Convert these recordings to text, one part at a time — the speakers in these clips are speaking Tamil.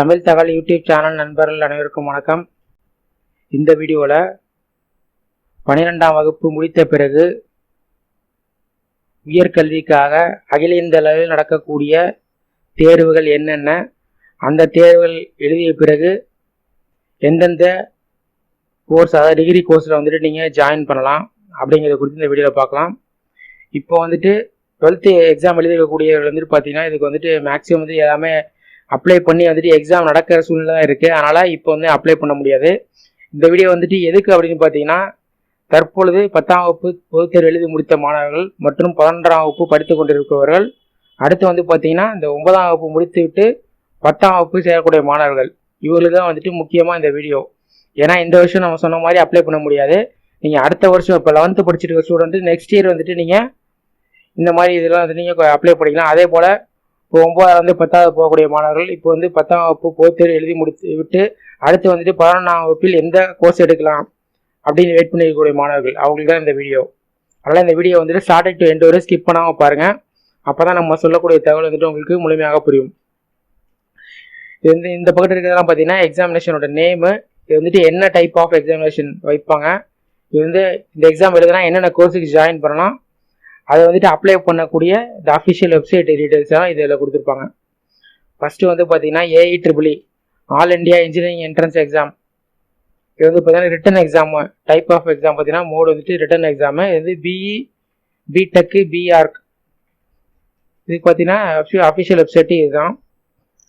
தமிழ் தகவல் யூடியூப் சேனல் நண்பர்கள் அனைவருக்கும் வணக்கம். இந்த வீடியோவில் பன்னிரெண்டாம் வகுப்பு முடித்த பிறகு உயர்கல்விக்காக அகில இந்திய அளவில் நடக்கக்கூடிய தேர்வுகள் என்னென்ன அந்த தேர்வுகள் எழுதிய பிறகு எந்தெந்த கோர்ஸ் அதாவது டிகிரி கோர்ஸில் வந்துட்டு நீங்கள் ஜாயின் பண்ணலாம் அப்படிங்கிறத குறித்து இந்த வீடியோவில் பார்க்கலாம். இப்போ வந்துட்டு டுவெல்த்து எக்ஸாம் எழுதிக்கக்கூடியவர்கள் வந்துட்டு பார்த்தீங்கன்னா இதுக்கு வந்துட்டு மேக்ஸிமம் வந்து எல்லாமே அப்ளை பண்ணி வந்துட்டு எக்ஸாம் நடக்கிற சூழ்நிலை தான் இருக்குது அதனால் இப்போ வந்து அப்ளை பண்ண முடியாது. இந்த வீடியோ வந்துட்டு எதுக்கு அப்படின்னு பார்த்தீங்கன்னா தற்பொழுது பத்தாம் வகுப்பு பொதுத் தேர்வு எழுதி முடித்த மாணவர்கள் மற்றும் பதினொன்றாம் வகுப்பு படித்து கொண்டிருப்பவர்கள் அடுத்து வந்து பார்த்தீங்கன்னா இந்த ஒன்பதாம் வகுப்பு முடித்து விட்டு பத்தாம் வகுப்பு சேரக்கூடிய மாணவர்கள் இவர்களுக்கு தான் வந்துட்டு முக்கியமாக இந்த வீடியோ ஏன்னா இந்த வருஷம் நம்ம சொன்ன மாதிரி அப்ளை பண்ண முடியாது. நீங்கள் அடுத்த வருஷம் இப்போ லெவன்த்து படிச்சுட்டு இருக்க நெக்ஸ்ட் இயர் வந்துட்டு நீங்கள் இந்த மாதிரி இதெல்லாம் வந்து நீங்கள் அப்ளை பண்ணிக்கலாம். அதே போல் இப்போ ஒன்பதாவது வந்து பத்தாவது போகக்கூடிய மாணவர்கள் இப்போ வந்து பத்தாம் வகுப்பு போத்தேர் எழுதி முடித்து விட்டு அடுத்து வந்துட்டு பதினொன்றாம் வகுப்பில் எந்த கோர்ஸ் எடுக்கலாம் அப்படின்னு வெயிட் பண்ணிருக்கக்கூடிய மாணவர்கள் அவங்களுக்கு தான் இந்த வீடியோ அதனால் இந்த வீடியோ வந்துட்டு ஸ்டார்டிங் டு எண்ட் வரை ஸ்கிப் பண்ணாமல் பாருங்கள் அப்போ தான் நம்ம சொல்லக்கூடிய தகவல் வந்துட்டு உங்களுக்கு முழுமையாக புரியும். இது வந்து இந்த பக்கத்தில் இருக்கிறதெல்லாம் பார்த்தீங்கன்னா எக்ஸாமினேஷனோட நேமு இது வந்துட்டு என்ன டைப் ஆஃப் எக்ஸாமினேஷன் வைப்பாங்க. இது வந்து இந்த எக்ஸாம் எழுதுனா என்னென்ன கோர்ஸுக்கு ஜாயின் பண்ணலாம் அதை வந்துட்டு அப்ளை பண்ணக்கூடிய இந்த அஃபிஷியல் வெப்சைட் டீட்டெயில்ஸ் தான் இதில் கொடுத்துருப்பாங்க. ஃபஸ்ட்டு வந்து பார்த்தீங்கன்னா AI triple E all India engineering entrance exam இது வந்து பார்த்தீங்கன்னா written exam type of exam பார்த்தீங்கன்னா மோடு வந்துட்டு ரிட்டன் எக்ஸாமு இது வந்து பிஇ பிடெக்கு பிஆர்க் இதுக்கு பார்த்தீங்கன்னா அஃபிஷியல் வெப்சைட்டு இதுதான்.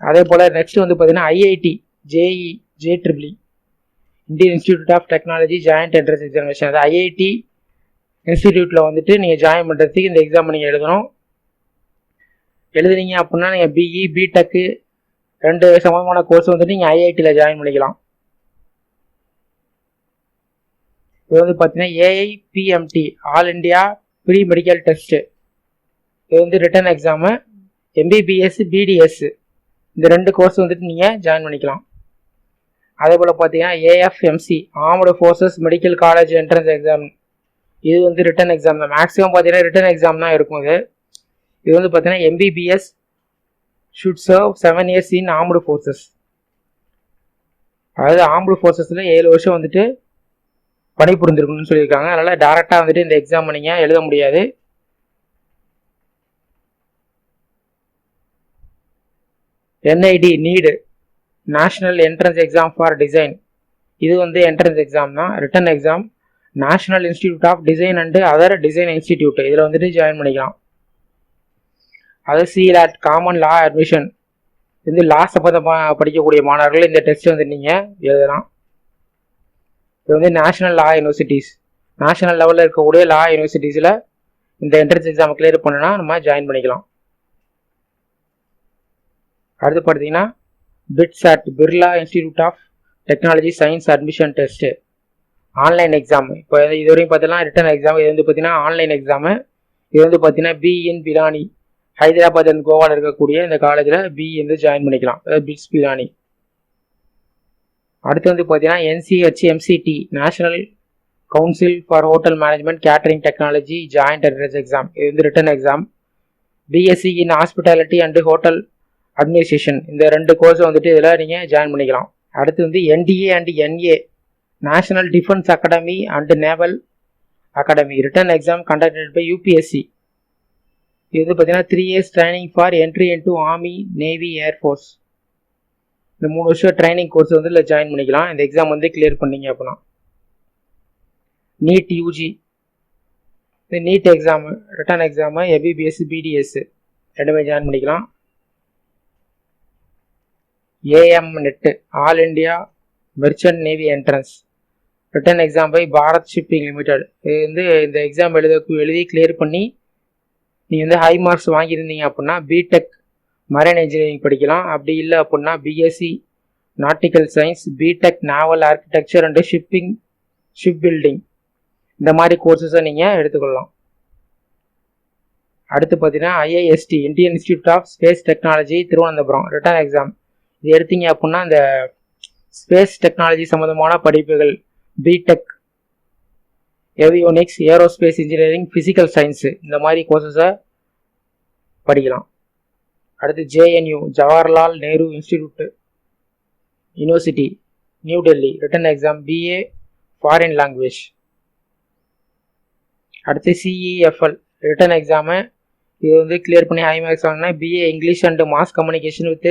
அதே போல் நெக்ஸ்ட் வந்து பார்த்தீங்கன்னா IIT JEE J triple E Indian Institute of Technology joint entrance examination அது ஐஐடி இன்ஸ்டிடியூட்டில் வந்துட்டு நீங்கள் ஜாயின் பண்ணுறதுக்கு இந்த எக்ஸாம் நீங்கள் எழுதணும். எழுதுனீங்க அப்படின்னா நீங்கள் பிஇ பிடெக்கு ரெண்டு சமமான கோர்ஸ் வந்துட்டு நீங்கள் ஐஐடியில் ஜாயின் பண்ணிக்கலாம். இது வந்து பார்த்தீங்கன்னா AIPMT all India pre medical test இது வந்து ரிட்டன் எக்ஸாமு எம்பிபிஎஸ் பிடிஎஸ் இந்த ரெண்டு கோர்ஸ் வந்துட்டு நீங்கள் ஜாயின் பண்ணிக்கலாம். அதே போல் பார்த்தீங்கன்னா AFMC armed forces medical college entrance exam இது வந்து ரிட்டன் எக்ஸாம் தான். மேக்ஸிமம் பார்த்தீங்கன்னா ரிட்டன் எக்ஸாம் தான் இருக்கும் இது. இது வந்து பார்த்தீங்கன்னா MBBS should serve seven years in armed forces அதாவது ஆர்ம்டு ஃபோர்ஸஸில் ஏழு வருஷம் வந்துட்டு பணிபுரிந்திருக்கணும்னு சொல்லியிருக்காங்க. அதனால் டேரெக்டாக வந்துட்டு இந்த எக்ஸாம் நீங்கள் எழுத முடியாது. NID need national entrance exam for design இது வந்து என்ட்ரன்ஸ் எக்ஸாம் தான். Written exam National Institute of Design and other design institute இதில் வந்துட்டு ஜாயின் பண்ணிக்கலாம். அது சிலாட் காமன் லா அட்மிஷன் இது லா சம்பந்தமாக படிக்கக்கூடிய மாணவர்கள் இந்த டெஸ்ட் வந்து நீங்கள் எழுதலாம். இது வந்து நேஷனல் லா யூனிவர்சிட்டிஸ் நேஷனல் லெவலில் இருக்கக்கூடிய லா யூனிவர்சிட்டிஸில் இந்த என்ட்ரன்ஸ் எக்ஸாம் கிளியர் பண்ணுனா நம்ம ஜாயின் பண்ணிக்கலாம். அடுத்து பார்த்தீங்கன்னா BITS at Birla Institute of Technology science admission test online exam இப்போ இது வரைக்கும் பார்த்தீங்கன்னா ரிட்டன் எக்ஸாம் இது வந்து பார்த்தீங்கன்னா ஆன்லைன் எக்ஸாமு இது வந்து பார்த்தீங்கன்னா பிஇன் பிரானி ஹைதராபாத் அண்ட் கோவாவில் இருக்கக்கூடிய இந்த காலேஜில் பிஇ வந்து ஜாயின் பண்ணிக்கலாம். அதாவது பிட்ஸ் பிரானி அடுத்து வந்து பார்த்தீங்கன்னா NCHMCT National Council for Hotel Management catering technology joint entrance exam இது வந்து written exam BSc in hospitality and hotel administration இந்த ரெண்டு கோர்ஸை வந்துட்டு இதில் நீங்கள் ஜாயின் பண்ணிக்கலாம். அடுத்து வந்து NDA and NA national defence academy and naval academy written exam conducted by UPSC இது பார்த்தீங்கன்னா three years training for entry into army navy air force இந்த மூணு வருஷம் ட்ரைனிங் கோர்ஸ் வந்து இல்லை ஜாயின் பண்ணிக்கலாம். இந்த எக்ஸாம் வந்து கிளியர் பண்ணீங்க அப்படின்னா. நீட் யூஜி இந்த NEET exam written exam MBBS BDS ரெண்டுமே ஜாயின் பண்ணிக்கலாம். AM NET all India merchant navy entrance written exam by Bharat shipping limited இது வந்து இந்த எக்ஸாம் எழுத எழுதி கிளியர் பண்ணி நீங்கள் வந்து ஹை மார்க்ஸ் வாங்கியிருந்தீங்க அப்படின்னா பிடெக் மரைன் இன்ஜினியரிங் படிக்கலாம். அப்படி இல்லை அப்படின்னா BSc nautical science BTech naval architecture and shipping ship building இந்த மாதிரி கோர்சஸை நீங்கள் எடுத்துக்கொள்ளலாம். அடுத்து பார்த்தீங்கன்னா IIST Indian institute of space technology Thiruvananthapuram written exam இது எடுத்தீங்க அப்படின்னா இந்த ஸ்பேஸ் டெக்னாலஜி சம்மந்தமான படிப்புகள் BTech avionics aerospace engineering physical science இந்த மாதிரி கோர்சஸை படிக்கலாம். அடுத்து JNU Jawaharlal Nehru institute university new Delhi written exam BA foreign language அடுத்து சிஇஎஃப்எல் ரிட்டன் எக்ஸாமு இது வந்து கிளியர் பண்ணி ஹை மார்க்ஸ் வாங்கினா BA English and mass communication with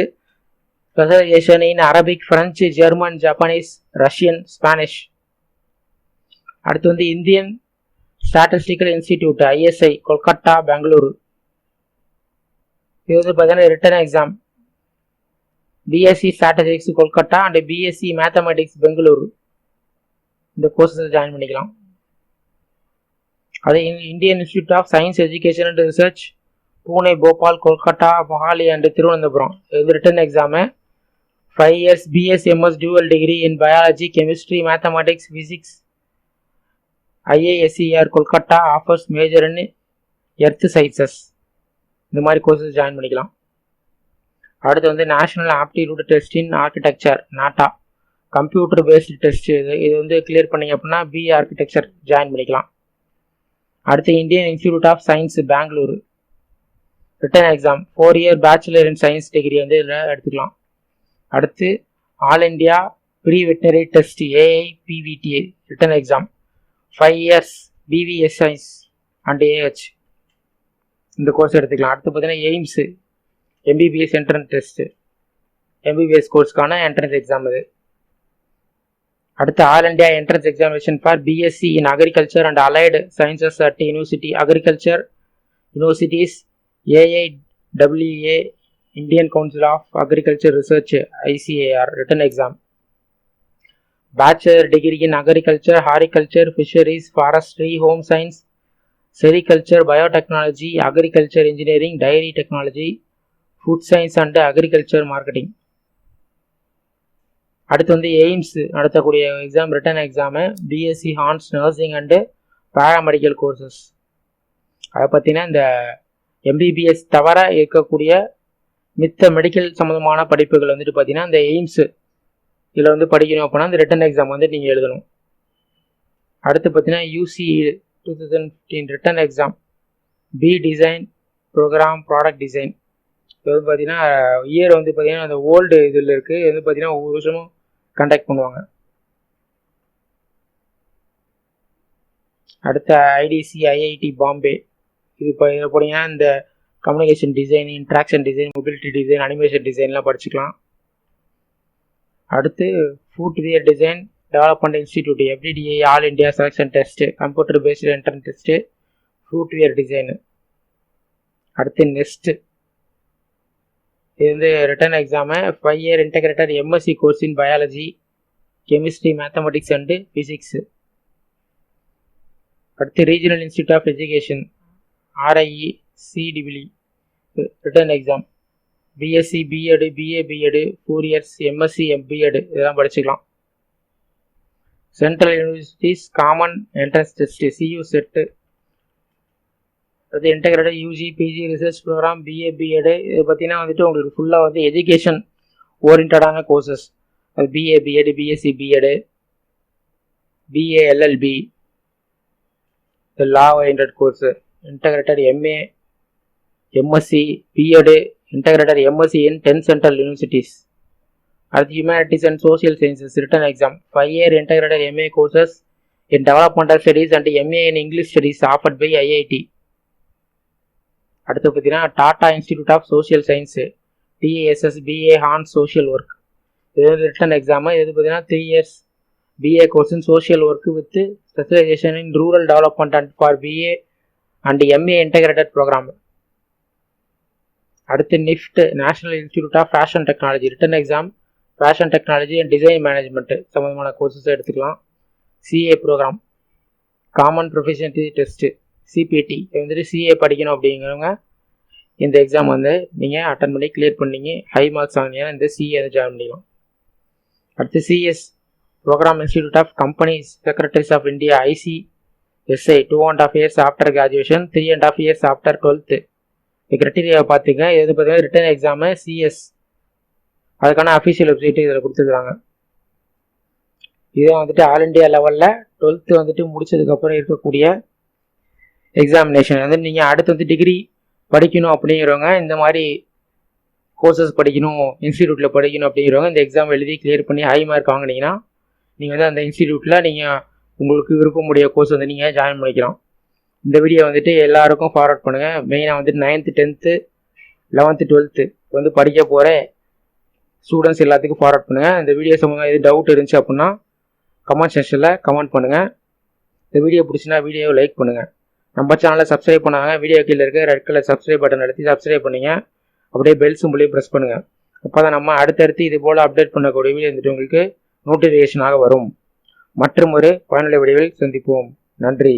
specialisation in Arabic French German Japanese Russian Spanish அடுத்து வந்து Indian statistical institute ISI Kolkata Bengaluru. இது வந்து பார்த்தீங்கன்னா written exam BSc statistics Kolkata and BSc mathematics Bengaluru. இந்த கோர்ஸஸ் ஜாயின் பண்ணிக்கலாம். அது Indian institute of science education and research Pune Bhopal Kolkata Mohali and Thiruvananthapuram. இது written exam five years BSMS dual degree in biology chemistry mathematics physics IASCR Kolkata offers major in earth sciences. இந்த மாதிரி கோர்சஸ் ஜாயின் பண்ணிக்கலாம். அடுத்து வந்து national aptitude test in architecture NATA. Computer based test இது இது வந்து கிளியர் பண்ணிங்க அப்படின்னா பி ஆர்கிடெக்சர் ஜாயின் பண்ணிக்கலாம். அடுத்து Indian institute of science Bengaluru written exam four year bachelor in science degree வந்து இதில் எடுத்துக்கலாம். அடுத்து all India pre veterinary test AI PVTA written exam five years BVS science and AH இந்த கோர்ஸ் எடுத்துக்கலாம். அடுத்து பார்த்தீங்கன்னா AIIMS MBBS entrance test MBBS கோர்ஸ்க்கான entrance exam இது. அடுத்து all India entrance examination for BSc in agriculture and allied sciences at university agriculture universities AIWA Indian council of agriculture research ICAR written exam bachelor degree in agriculture horticulture fisheries forestry home science sericulture biotechnology agriculture engineering dairy technology food science and agriculture marketing அடுத்து வந்து எய்ம்ஸ் நடத்தக்கூடிய exam written exam BSc hons nursing and paramedical courses அதை பார்த்தீங்கன்னா இந்த எம்பிபிஎஸ் தவிர இருக்கக்கூடிய மித்த மெடிக்கல் சம்மந்தமான படிப்புகள் வந்துட்டு பார்த்தீங்கன்னா இந்த எய்ம்ஸு இதில் வந்து படிக்கணும் அப்படின்னா அந்த ரிட்டன் எக்ஸாம் வந்து நீங்கள் எழுதணும். அடுத்து பார்த்தீங்கன்னா UC two thousand fifteen written exam B design programme product design இது வந்து பார்த்தீங்கன்னா இயர் வந்து பார்த்தீங்கன்னா அந்த ஓல்டு இதில் இருக்குது இது வந்து பார்த்தீங்கன்னா ஒவ்வொரு வருஷமும் கண்டக்ட் பண்ணுவாங்க. அடுத்த ஐடிசி ஐஐடி பாம்பே இது இப்போ இதில் போனீங்கன்னா இந்த communication design interaction design mobility design animation டிசைன்லாம் படிச்சுக்கலாம். அடுத்து footwear design development institute FDDA all India selection test computer based entrance test footwear design அடுத்து நெஸ்ட்டு இது வந்து written exam five year integrated MSc course in biology chemistry mathematics and physics அடுத்து regional institute of education RIE சிடிபிலி written exam BSc BEd BA BEd four years MSc MBEd இதெல்லாம் படிச்சுக்கலாம். Central universities common entrance test CU set அது integrated UG PG research program BA BEd இது பார்த்தீங்கன்னா வந்துட்டு உங்களுக்கு ஃபுல்லாக வந்து எஜுகேஷன் ஓரியன்டான கோர்சஸ் அது BA BEd BSc BEd BA LLB law oriented course integrated MA MSc BEd integrated MSc in ten central universities அடுத்து humanities and social sciences written exam five year integrated MA courses in developmental studies and MA in English studies offered by IIT அடுத்து பார்த்தீங்கன்னா Tata institute of social science TASS BA Hons social work இது வந்து ரிட்டன் எக்ஸாமு இது பார்த்தீங்கன்னா three years BA course in social work with specialisation in rural development and for BA and MA integrated programme அடுத்து NIFT national institute of fashion technology written exam fashion technology and design management சம்மந்தமான கோர்சஸ் எடுத்துக்கலாம். CA programme common professional test CPT வந்துட்டு சிஏ படிக்கணும் அப்படிங்கிறவங்க இந்த எக்ஸாம் வந்து நீங்கள் அட்டன் பண்ணி கிளியர் பண்ணீங்க. ஹை மார்க்ஸ் வாங்கினீங்கன்னா இந்த சிஏ வந்து ஜாயின் பண்ணிக்கலாம். அடுத்து CS programme institute of companies secretaries of India IC SI two and half years after graduation three and half years after twelfth இந்த கிரைட்டீரியாவை பார்த்துங்க இது பார்த்தீங்கன்னா ரிட்டன் எக்ஸாமு சிஎஸ் அதுக்கான அஃபிஷியல் வெப்சைட்டு இதில் கொடுத்துருக்குறாங்க இது வந்துட்டு ஆல் இண்டியா லெவலில் டுவெல்த்து வந்துட்டு முடிச்சதுக்கப்புறம் இருக்கக்கூடிய எக்ஸாமினேஷன் வந்து நீங்கள் அடுத்து வந்து டிகிரி படிக்கணும் அப்படிங்கிறவங்க இந்த மாதிரி கோர்சஸ் படிக்கணும் இன்ஸ்டியூட்டில் படிக்கணும் அப்படிங்கிறவங்க இந்த எக்ஸாம் எழுதி கிளியர் பண்ணி ஹை மார்க் வாங்கினீங்கன்னா நீங்கள் வந்து அந்த இன்ஸ்டியூட்டில் நீங்கள் உங்களுக்கு விருப்பமுடைய கோர்ஸ் வந்து நீங்கள் ஜாயின் பண்ணிக்கலாம். இந்த வீடியோ வந்துட்டு எல்லாருக்கும் ஃபார்வர்ட் பண்ணுங்கள் மெயினாக வந்துட்டு நைன்த்து டென்த்து லெவன்த்து டுவெல்த்து வந்து படிக்க போகிற ஸ்டூடெண்ட்ஸ் எல்லாத்துக்கும் ஃபார்வர்ட் பண்ணுங்கள் இந்த வீடியோ சம்மந்தம் எது டவுட் இருந்துச்சு அப்படின்னா கமெண்ட் செக்ஷனில் கமெண்ட் பண்ணுங்கள் இந்த வீடியோ பிடிச்சினா வீடியோவை லைக் பண்ணுங்கள் நம்ம சேனலை சப்ஸ்கிரைப் பண்ணாங்க வீடியோ கீழே இருக்க ரெட் கலர் சப்ஸ்கிரைப் பட்டன் அழுத்தி சப்ஸ்கிரைப் பண்ணுங்கள் அப்படியே பெல் சிம்பிளையும் ப்ரெஸ் பண்ணுங்கள் அப்போ தான் நம்ம அடுத்தடுத்து இது போல் அப்டேட் பண்ணக்கூடிய வீடியோ வந்துட்டு உங்களுக்கு நோட்டிஃபிகேஷனாக வரும். மற்றும் ஒரு பயனுள்ள வீடியோவில் சந்திப்போம். நன்றி.